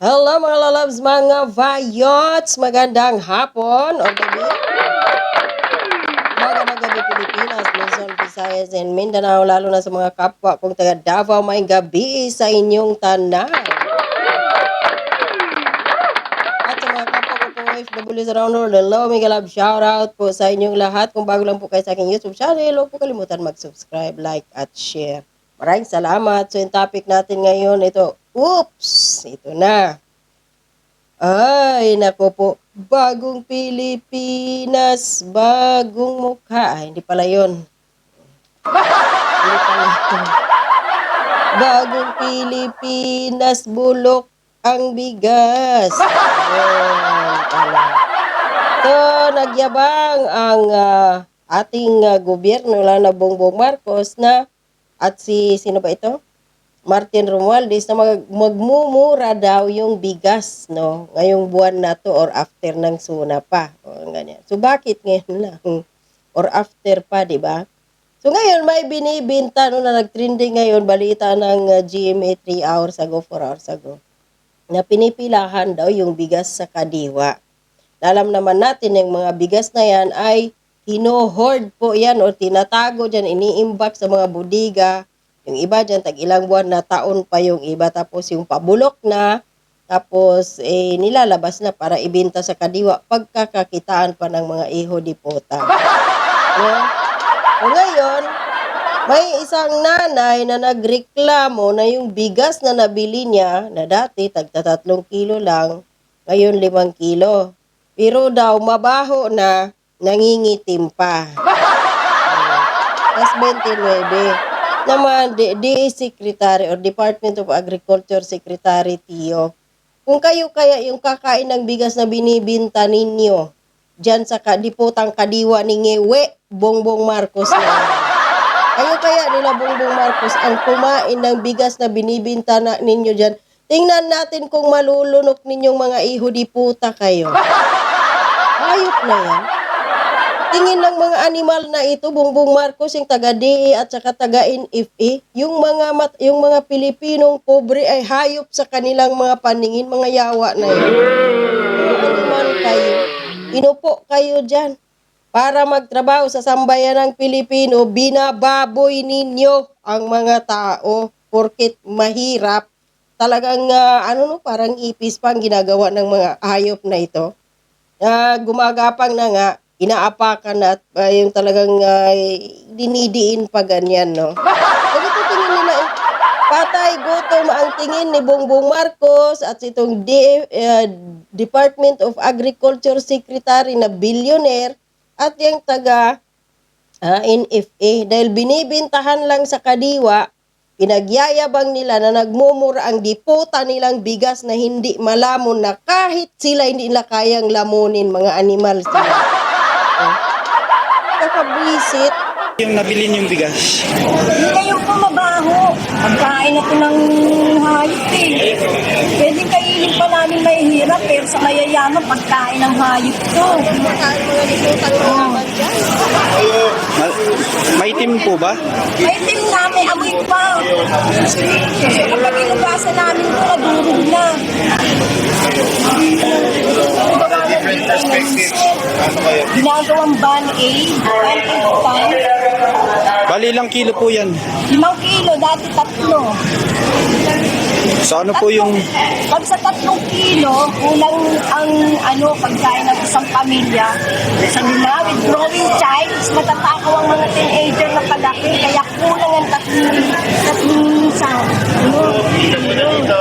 Hello mga lalabs, mga vayots! Magandang hapon o gabi. Magandang gabi Pilipinas, Luzon, Visayas, and Mindanao, lalo na sa mga kapwa kong taga Davao, may gabi sa inyong tanan. At sa mga kapwa ko pong OFW sa round world, hello, mga love, shout out po sa inyong lahat. Kung bago lang po kayo sa aking YouTube channel, huwag po kalimutan mag-subscribe, like, at share. Maraming salamat. So, yung topic natin ngayon, ito, oops, ito na. Ay, nako po, bagong Pilipinas, bagong mukha. Ay, hindi pala yun. Bagong Pilipinas, bulok ang bigas. Ayun pala. So, nagyabang ang ah, ating ah, gobyerno, lalo na Bongbong Marcos na at si, sino ba ito? Martin Romualdez na mag, magmumura daw yung bigas, no? Ngayong buwan na to or after ng suna pa. O, ganyan. So, bakit ngayon lang? Or after pa, di ba? So, ngayon, may binibinta, no, na nag-trending ngayon, balita ng uh, GMA 3 hours ago, 4 hours ago, na pinipilahan daw yung bigas sa kadiwa. Alam naman natin yung mga bigas na yan ay hino-hoard po yan o tinatago dyan, iniimbak sa mga budiga. Yung iba dyan, tag ilang buwan na taon pa yung iba. Tapos yung pabulok na, tapos eh, nilalabas na para ibenta sa kadiwa pagkakakitaan pa ng mga iho di. No? O ngayon, may isang nanay na nagreklamo na yung bigas na nabili niya, na dati tagtatatlong kilo lang, ngayon limang kilo. Pero daw mabaho na, nangingitim pa. Tapos 29. Naman, DA Secretary or Department of Agriculture Secretary Tio, kung kayo kaya yung kakain ng bigas na binibinta ninyo, dyan sa kadiputang kadiwa ni Ngewe, Bongbong Marcos na. Kayo kaya nila Bongbong Marcos ang kumain ng bigas na binibinta na ninyo dyan. Tingnan natin kung malulunok ninyong mga iho di puta kayo. Hayop na yan. Tingin ng mga animal na ito, Bongbong Marcos, yung taga-DE at saka taga-NFA, yung mga mat, yung mga Pilipinong pobre ay hayop sa kanilang mga paningin, mga yawa na. Mga animal kayo. Inupo kayo dyan. Para magtrabaho sa sambayan ng Pilipino, binababoy ninyo ang mga tao porket mahirap. Talagang, ah, ano no, parang ipis pa ang ginagawa ng mga hayop na ito na gumagapang na nga, inaapakan na at ah, yung talagang ah, dinidiin pa ganyan, no? Ganito tingin nila, eh, patay, gutom ang tingin ni Bongbong Marcos at itong D- ah, Department of Agriculture Secretary na billionaire at yung taga ah, NFA dahil binibintahan lang sa kadiwa Pinagyayabang nila na nagmumura ang diputa nilang bigas na hindi malamon na kahit sila hindi nila kayang lamunin mga animal sila. Oh. Kakabwisit. Yung nabili niyong bigas. Hindi kayo po mabaho. Pagkain na po ng hayop eh. Pwede kainin pa namin may hirap pero sa mayayaman pagkain ng hayop to. Ma- maitim po ba? May tim namin, amoy pa. So kapag inugasan namin ito, nadurog na. Different perspectives. Ano kayo? Ginagawang ban-aid, ban-aid time. Bali ilang kilo po yan. Limang kilo, dati tatlo. So ano po yung Pag sa tatlong kilo, kulang ang ano, pagkain ng isang pamilya. Sa nila, with growing child, matatakaw ang mga teenager na palaki, kaya kulang ang tatlong, tatlong sa ano, kilo.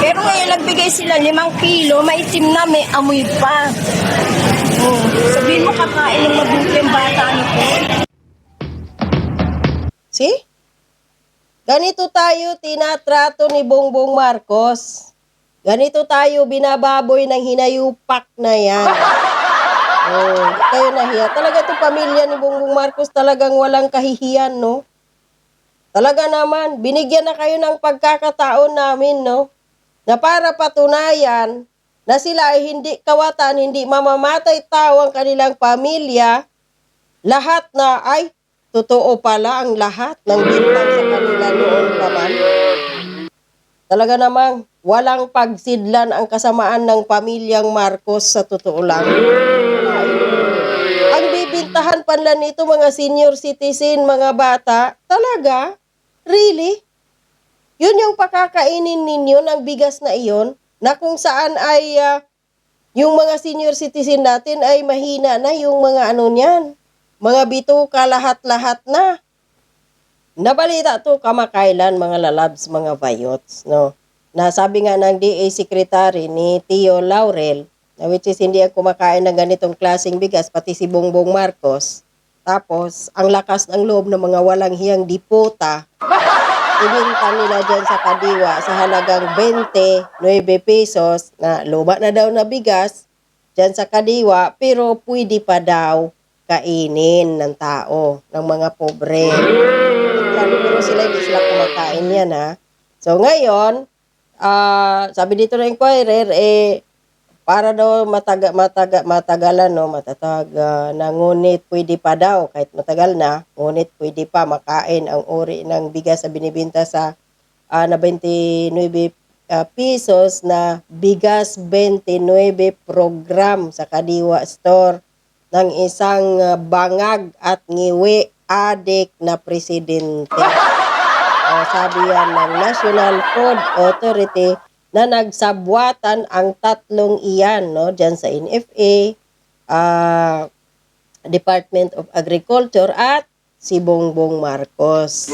Pero ngayon, nagbigay sila limang kilo, maitim na, may amoy pa. Oh, sabihin mo kakain ng mabuti ang bata nito. See? Ganito tayo tinatrato ni Bongbong Marcos. Ganito tayo binababoy ng hinayupak na yan. Oh, kayo nahiya. Talaga to pamilya ni Bongbong Marcos talagang walang kahihiyan, no? Talaga naman, binigyan na kayo ng pagkakataon namin, no? Na para patunayan na sila ay hindi kawatan, hindi mamamatay tao ang kanilang pamilya, lahat na ay totoo pala ang lahat ng bintang sa kanila noon pa man. Talaga namang walang pagsidlan ang kasamaan ng pamilyang Marcos sa totoo lang. Ang bibintahan pa nila nito mga senior citizen, mga bata, talaga? Really? Yun yung pakakainin ninyo ng bigas na iyon na kung saan ay ah, yung mga senior citizen natin ay mahina na yung mga ano niyan. Mga bituka lahat-lahat na. Nabalita to kamakailan mga lalabs, mga bayots, no? Na sabi nga ng DA Secretary ni Tio Laurel, na which is hindi ang kumakain ng ganitong klaseng bigas, pati si Bongbong Marcos. Tapos, ang lakas ng loob ng mga walang hiyang dipota, ibinta nila dyan sa kadiwa sa halagang 20, 9 pesos na luma na daw na bigas dyan sa kadiwa, pero pwede pa daw kainin ng tao, ng mga pobre. Lalo pero sila hindi sila kumakain yan ha. So ngayon, ah sabi dito ng inquirer, eh, para daw mataga, mataga, matagalan, no, matatag, ah, na ngunit pwede pa daw, kahit matagal na, ngunit pwede pa makain ang uri ng bigas na binibinta sa ah, na 29 ah, pesos na bigas 29 program sa Kadiwa Store ng isang ah, bangag at ngiwi adik na presidente. O, sabi yan ng National Food Authority na nagsabwatan ang tatlong iyan no diyan sa NFA, ah, Department of Agriculture at si Bongbong Marcos.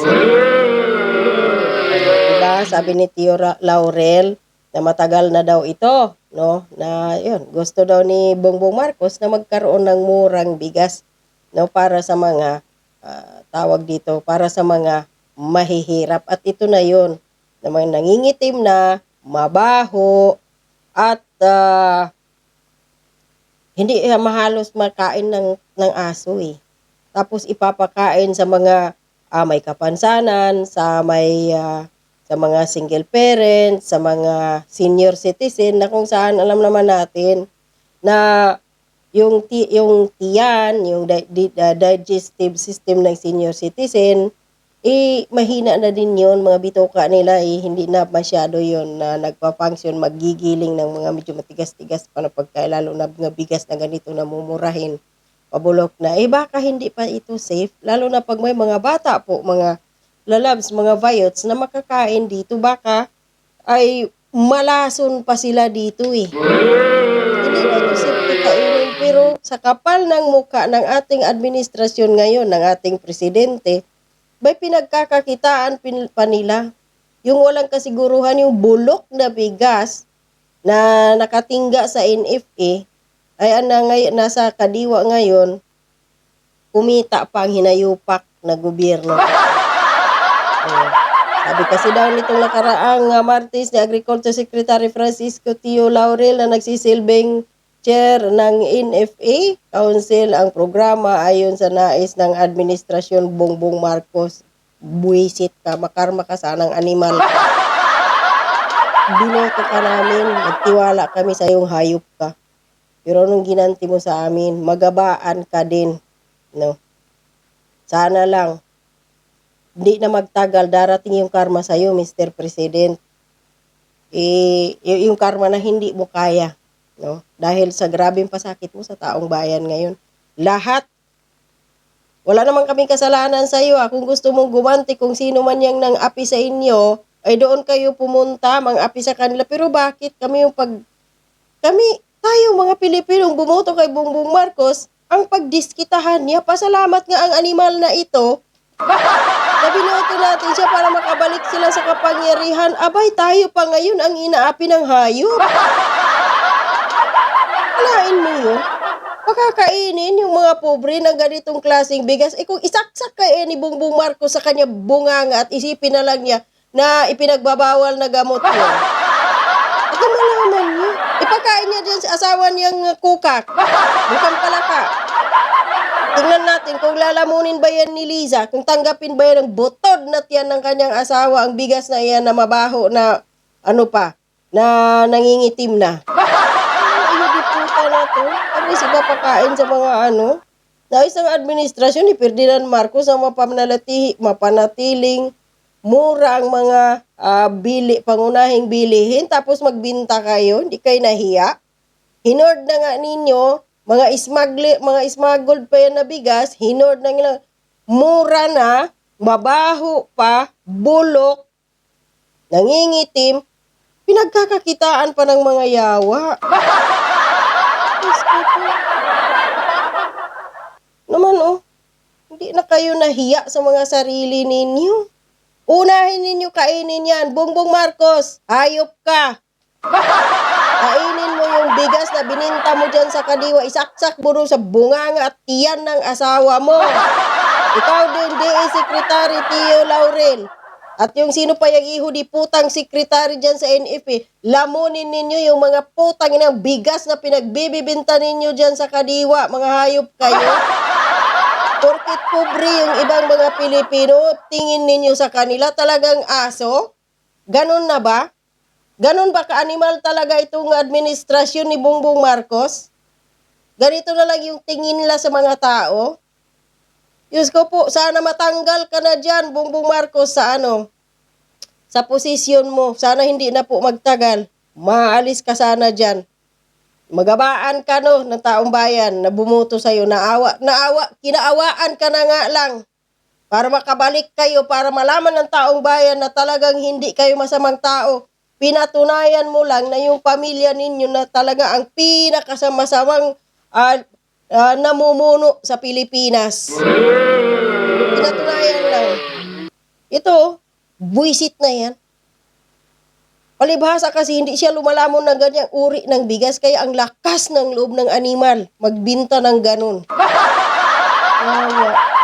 Diba? Sabi ni Tio Laurel na matagal na daw ito, no? Na yun, gusto daw ni Bongbong Marcos na magkaroon ng murang bigas no para sa mga ah, tawag dito, para sa mga mahihirap at ito na yun na mga nangingitim na mabaho at ah, hindi eh, mahalos makain ng ng aso eh. Tapos ipapakain sa mga ah, may kapansanan, sa may ah, sa mga single parents, sa mga senior citizen na kung saan alam naman natin na yung ti, yung tiyan, yung di, di- uh, digestive system ng senior citizen eh mahina na din yon mga bituka nila eh hindi na masyado yon na nagpa-function magigiling ng mga medyo matigas-tigas pa na pagkain lalo na mga bigas na ganito na mumurahin pabulok na. Eh baka hindi pa ito safe lalo na pag may mga bata po mga lalabs mga vayots na makakain dito baka ay malason pa sila dito eh pero sa kapal ng muka ng ating administrasyon ngayon ng ating presidente may pinagkakakitaan pin- pa nila. Yung walang kasiguruhan, yung bulok na bigas na nakatingga sa NFA, ay ana ngay nasa kadiwa ngayon, kumita pa ang hinayupak na gobyerno. Oh. Sabi kasi daw nitong nakaraang uh, Martes ni Agriculture Secretary Francisco Tio Laurel na nagsisilbing chair ng NFA Council ang programa ayon sa nais ng Administrasyon Bongbong Marcos. Buisit ka, makarma ka sanang animal. Binoto ka namin, nagtiwala kami sa iyong hayop ka. Pero nung ginanti mo sa amin, magabaan ka din. No? Sana lang, hindi na magtagal, darating yung karma sa iyo, Mr. President. Eh, yung karma na hindi mo kaya no? Dahil sa grabing pasakit mo sa taong bayan ngayon. Lahat wala naman kaming kasalanan sa iyo. ah. Kung gusto mong gumanti kung sino man yang nang api sa inyo, ay doon kayo pumunta, mang api sa kanila. Pero bakit kami yung pag kami tayo mga Pilipinong bumoto kay Bongbong Marcos, ang pagdiskitahan niya, pasalamat nga ang animal na ito, na natin siya para makabalik sila sa kapangyarihan. Abay, tayo pa ngayon ang inaapi ng hayop. Kalain mo yun. Pakakainin yung mga pobre ng ganitong klaseng bigas. Eh kung isaksak ka eh ni Bongbong Marcos sa kanya bunganga at isipin na lang niya na ipinagbabawal na gamot yun. At malaman niya, ipakain niya dyan sa asawa niyang kukak. Bukang palaka. Tingnan natin kung lalamunin ba yan ni Liza, kung tanggapin ba yan ng butod na tiyan ng kanyang asawa, ang bigas na yan na mabaho na ano pa, na nangingitim na. Ano di puta na to? Ano si papakain sa mga ano? Na isang administrasyon ni Ferdinand Marcos ang mapanalati, mapanatiling mura ang mga ah, bili, pangunahing bilihin, tapos magbinta kayo, hindi kayo nahiya. Hinord na nga ninyo, mga smuggle, mga smuggled pa yan na bigas, hinord na nila, mura na, mabaho pa, bulok, nangingitim, pinagkakakitaan pa ng mga yawa. Naman oh, hindi na kayo nahiya sa mga sarili ninyo. Unahin ninyo kainin yan. Bongbong Marcos, hayop ka. Kainin mo yung bigas na bininta mo dyan sa kadiwa. Isaksak mo sa bunganga at tiyan ng asawa mo. Ikaw din, DA Secretary Tio Laurel. At yung sino pa yung iho di putang sekretary dyan sa NFA, lamunin ninyo yung mga putang ng bigas na pinagbibibinta ninyo dyan sa kadiwa. Mga hayop kayo. Porkit pobre yung ibang mga Pilipino, tingin ninyo sa kanila talagang aso? Ganon na ba? Ganon ba ka-animal talaga itong administrasyon ni Bongbong Marcos? Ganito na lang yung tingin nila sa mga tao? Diyos ko po, sana matanggal ka na dyan, Bongbong Marcos, sa ano? Sa posisyon mo. Sana hindi na po magtagal. Maalis ka sana dyan. Magabaan ka no ng taong bayan na bumuto sa'yo. Naawa, naawa, kinaawaan ka na nga lang. Para makabalik kayo, para malaman ng taong bayan na talagang hindi kayo masamang tao. Pinatunayan mo lang na yung pamilya ninyo na talaga ang pinakasamasamang ah, ah, namumuno sa Pilipinas. Pinatunayan lang. Ito, buisit na yan. Palibhasa kasi hindi siya lumalamon ng ganyang uri ng bigas kaya ang lakas ng loob ng animal magbinta ng ganun. Kaya,